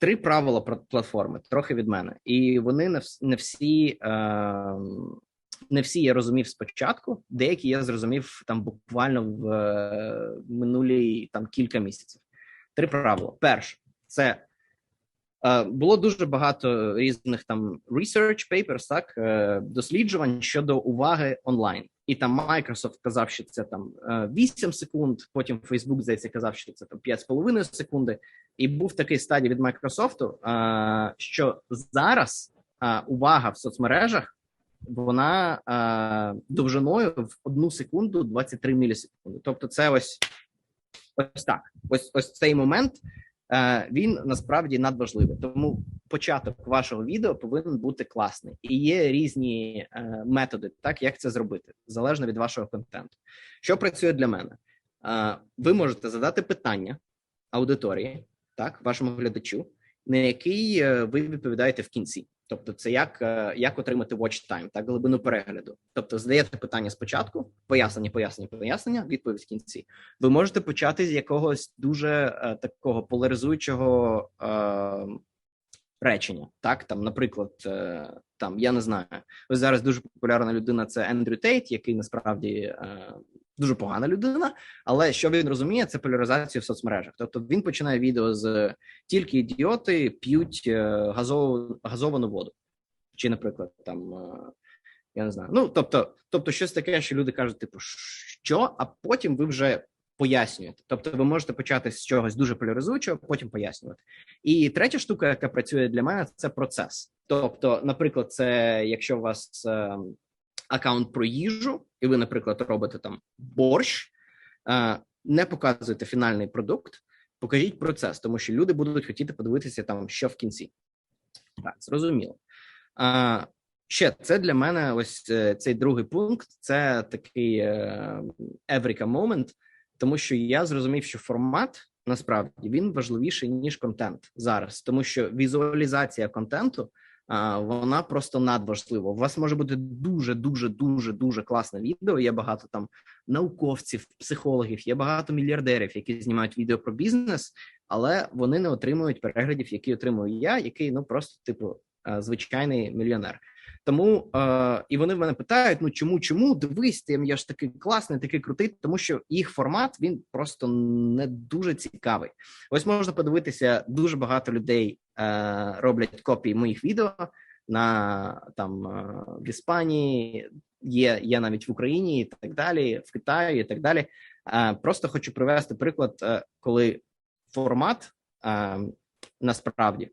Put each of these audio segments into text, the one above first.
три правила платформи, трохи від мене, і вони не, всі. Е, не всі я розумів спочатку, деякі я зрозумів там буквально в е, минулі там кілька місяців. Три правила. Перше, це е, було дуже багато різних там research papers, так е, досліджувань щодо уваги онлайн. І там Microsoft казав, що це там е, 8 секунд. Потім Facebook, здається, казав, що це там 5,5 секунди. І був такий стадій від Microsoft, е, що зараз е, увага в соцмережах вона е, довжиною в одну секунду 23 мілісекунди. Тобто, це ось ось так. Ось ось цей момент е, він насправді надважливий. Тому початок вашого відео повинен бути класний, і є різні е, методи, так як це зробити, залежно від вашого контенту. Що працює для мене? Е, ви можете задати питання аудиторії, так, вашому глядачу, на який е, ви відповідаєте в кінці. Тобто, це як, е, як отримати watch time, так глибину перегляду. Тобто, задаєте питання спочатку, пояснення, пояснення, пояснення, відповідь в кінці. Ви можете почати з якогось дуже е, такого поляризуючого е, речення. Так, там, наприклад, е, там я не знаю, ось зараз дуже популярна людина. Це Ендрю Тейт, який насправді е, дуже погана людина. Але що він розуміє, це поляризацію в соцмережах. Тобто він починає відео з тільки ідіоти п'ють е, газовану, газовану воду, чи, наприклад, там. Я не знаю. Ну тобто, тобто, щось таке, що люди кажуть, типу, що, а потім ви вже пояснюєте. Тобто, ви можете почати з чогось дуже поляризуючого, потім пояснювати. І третя штука, яка працює для мене, це процес. Тобто, наприклад, це якщо у вас е, аккаунт про їжу, і ви, наприклад, робите там борщ, е, не показуєте фінальний продукт, покажіть процес, тому що люди будуть хотіти подивитися там, що в кінці. Так, зрозуміло. А, ще це для мене ось е, цей другий пункт. Це такий е, Еврика момент, тому що я зрозумів, що формат насправді він важливіший ніж контент зараз, тому що візуалізація контенту. Вона просто надважлива. У вас може бути дуже, дуже, дуже, дуже класне відео. Є багато там науковців, психологів, є багато мільярдерів, які знімають відео про бізнес, але вони не отримують переглядів, які отримую я, який ну просто типу е, звичайний мільйонер. Тому е, і вони в мене питають: ну чому, чому дивись, ти я ж такий класний, такий крутий, тому що їх формат він просто не дуже цікавий. Ось можна подивитися, дуже багато людей е, роблять копії моїх відео на там е, в Іспанії, є, є навіть в Україні і так далі, в Китаї і так далі. Е, просто хочу привести приклад, е, коли формат е, насправді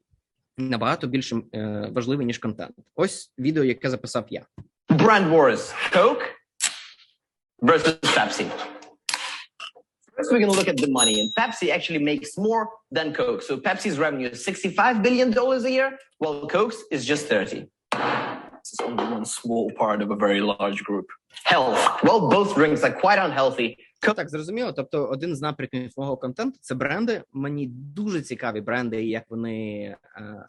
набагато більш е, важливий ніж контент. Ось відео, яке записав я. Brand wars Coke versus Pepsi. First, we're going to look at the money, and Pepsi actually makes more than Coke. So Pepsi's revenue is $65 billion a year, while Coke's is just 30. Is only one small part of a very large group. Health. Well, both drinks are quite unhealthy. Так, зрозуміло. Тобто, один з напрямків мого контенту це бренди. Мені дуже цікаві бренди, і як вони е,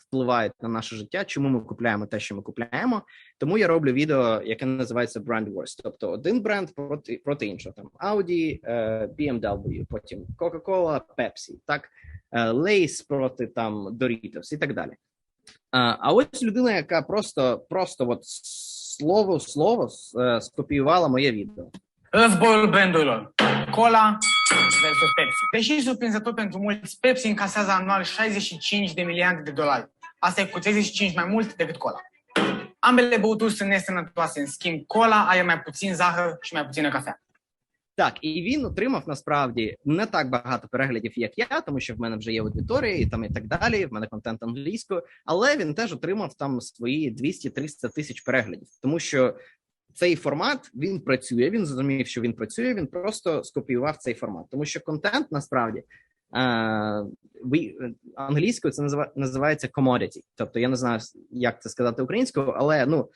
впливають на наше життя. Чому ми купляємо те, що ми купляємо. Тому я роблю відео, яке називається Brand Wars. Тобто, один бренд проти проти іншого. Там Audi, е, BMW, потім Coca-Cola, Pepsi, так е, Lay's проти там Doritos і так далі. А, а ось людина, яка просто, просто от слово в слово е, скопіювала моє відео. Războiul brandurilor. Cola versus Pepsi. Deși surprinzător pentru mulți, Pepsi încasează anual 65 de miliarde de dolari. Asta e cu 35 mai mult decât cola. Ambele băuturi sunt nesănătoase. În schimb, cola are mai puțin zahăr și mai puțină cafea. Так, і він отримав насправді не так багато переглядів, як я, тому що в мене вже є аудиторія і там і так далі. В мене контент англійською, але він теж отримав там свої 200-300 тисяч переглядів, тому що цей формат він працює. Він зрозумів, що він працює. Він просто скопіював цей формат, тому що контент насправді ви англійською це назива, називається commodity. Тобто я не знаю, як це сказати українською, але ну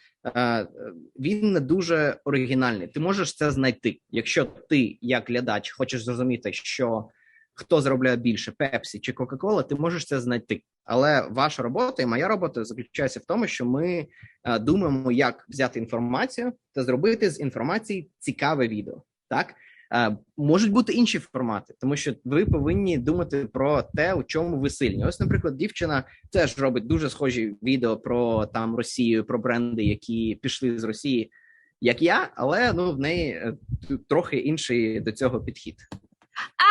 він не дуже оригінальний. Ти можеш це знайти, якщо ти, як глядач, хочеш зрозуміти, що хто заробляє більше Пепсі чи Кока-Кола, ти можеш це знайти. Але ваша робота і моя робота заключається в тому, що ми думаємо, як взяти інформацію та зробити з інформації цікаве відео. Так можуть бути інші формати, тому що ви повинні думати про те, у чому ви сильні. Ось, наприклад, дівчина теж робить дуже схожі відео про там Росію, про бренди, які пішли з Росії, як я, але ну в неї е, трохи інший до цього підхід.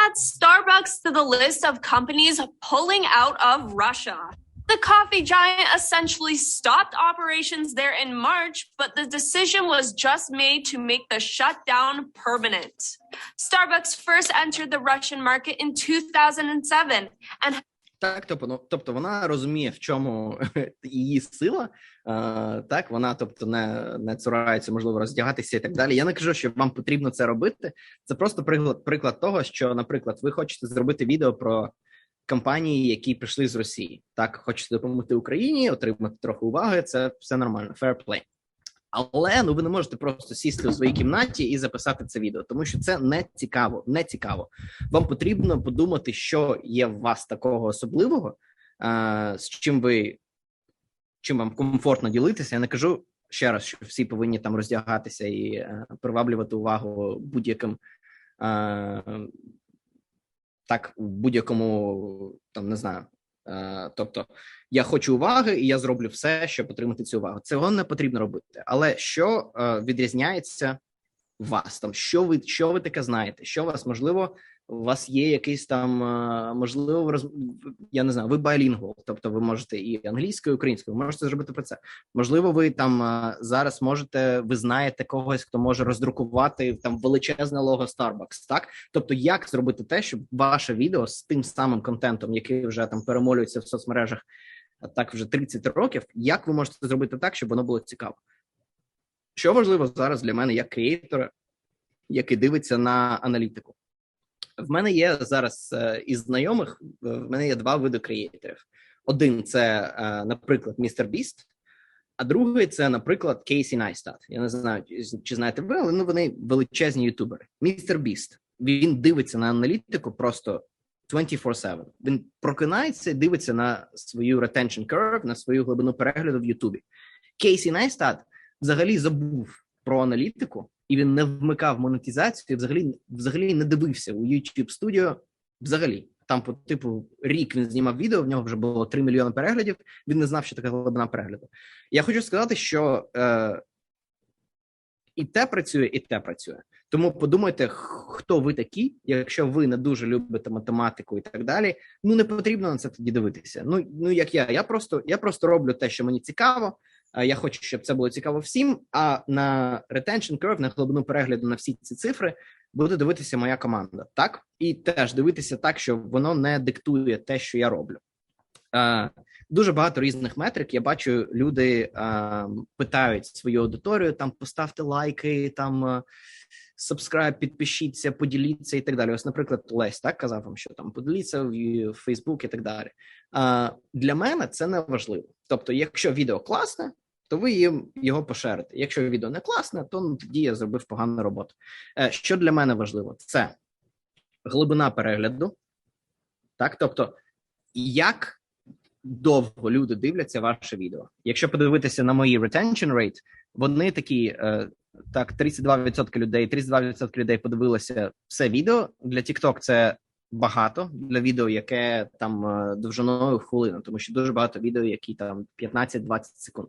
Add Starbucks to the list of companies pulling out of Russia. The coffee giant essentially stopped operations there in March, but the decision was just made to make the shutdown permanent. Starbucks first entered the Russian market in 2007 and Так, тобто, ну, тобто вона розуміє, в чому її сила. Е, так, вона, тобто, не, не цурається, можливо, роздягатися і так далі. Я не кажу, що вам потрібно це робити. Це просто приклад, приклад того, що, наприклад, ви хочете зробити відео про компанії, які прийшли з Росії. Так, хочете допомогти Україні, отримати трохи уваги. Це все нормально, fair play. Але ну ви не можете просто сісти у своїй кімнаті і записати це відео, тому що це не цікаво. Не цікаво. Вам потрібно подумати, що є в вас такого особливого, а, з чим ви чим вам комфортно ділитися. Я не кажу ще раз, що всі повинні там роздягатися і а, приваблювати увагу будь-яким так, в будь-якому там не знаю. А, тобто я хочу уваги, і я зроблю все, щоб отримати цю увагу. Цього не потрібно робити. Але що е, відрізняється вас там? Що ви що ви таке знаєте? Що вас можливо? У вас є якийсь там е, можливо роз... я не знаю, ви байлінгвал, тобто ви можете і англійською, і українською, ви можете зробити про це. Можливо, ви там е, зараз можете, ви знаєте когось, хто може роздрукувати там величезне лого Starbucks, так тобто, як зробити те, щоб ваше відео з тим самим контентом, який вже там перемолюється в соцмережах, так вже 30 років. Як ви можете зробити так, щоб воно було цікаво? Що важливо зараз для мене як креатора, який дивиться на аналітику? В мене є зараз е, із знайомих. В мене є два види креаторів. Один це, е, наприклад, містер Біст, а другий це, наприклад, Кейсі Найстат. Я не знаю, чи знаєте ви, але ну вони величезні ютубери. Містер Біст. Він дивиться на аналітику просто 24-7. Він прокинається, дивиться на свою retention curve, на свою глибину перегляду в Ютубі. Кейсі Найстат взагалі забув про аналітику, і він не вмикав монетизацію, взагалі взагалі не дивився у YouTube Studio Взагалі, там, по типу, рік він знімав відео. В нього вже було 3 мільйони переглядів. Він не знав, що таке глибина перегляду. Я хочу сказати, що е, і те працює, і те працює. Тому подумайте, хто ви такі, якщо ви не дуже любите математику і так далі. Ну не потрібно на це тоді дивитися. Ну ну як я, я просто я просто роблю те, що мені цікаво. Я хочу, щоб це було цікаво всім. А на retention curve, на глибину перегляду на всі ці цифри буде дивитися моя команда, так і теж дивитися так, що воно не диктує те, що я роблю. Дуже багато різних метрик. Я бачу, люди питають свою аудиторію: там поставте лайки, там subscribe, підпишіться, поділіться і так далі. Ось, наприклад, Лесь так казав вам, що там поділіться в Facebook і так далі. Для мене це не важливо. Тобто, якщо відео класне, то ви їм його поширите. Якщо відео не класне, то ну, тоді я зробив погану роботу. Е, що для мене важливо, це глибина перегляду, так тобто, як довго люди дивляться ваше відео. Якщо подивитися на мої retention rate, вони такі е, так: 32% людей, 32% людей подивилися все відео. Для TikTok це багато для відео, яке там е, довжиною хвилину, тому що дуже багато відео, які там 15-20 секунд,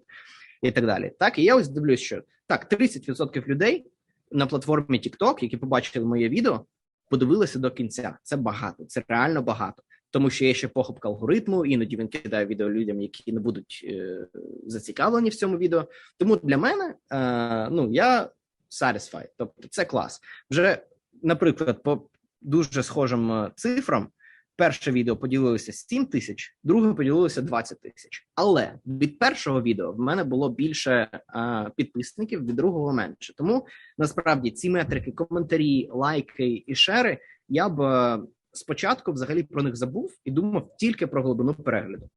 і так далі. Так, і я ось дивлюсь, що так, 30% людей на платформі TikTok, які побачили моє відео, подивилися до кінця. Це багато, це реально багато тому що є ще похопка алгоритму, іноді він кидає відео людям, які не будуть е, зацікавлені в цьому відео. Тому для мене е, ну я satisfied, тобто це клас. Вже, наприклад, по дуже схожим е, цифрам. Перше відео поділилося 7 тисяч, друге поділилося 20 тисяч. Але від першого відео в мене було більше а, підписників, від другого менше. Тому насправді ці метрики, коментарі, лайки і шери я б спочатку взагалі про них забув і думав тільки про глибину перегляду.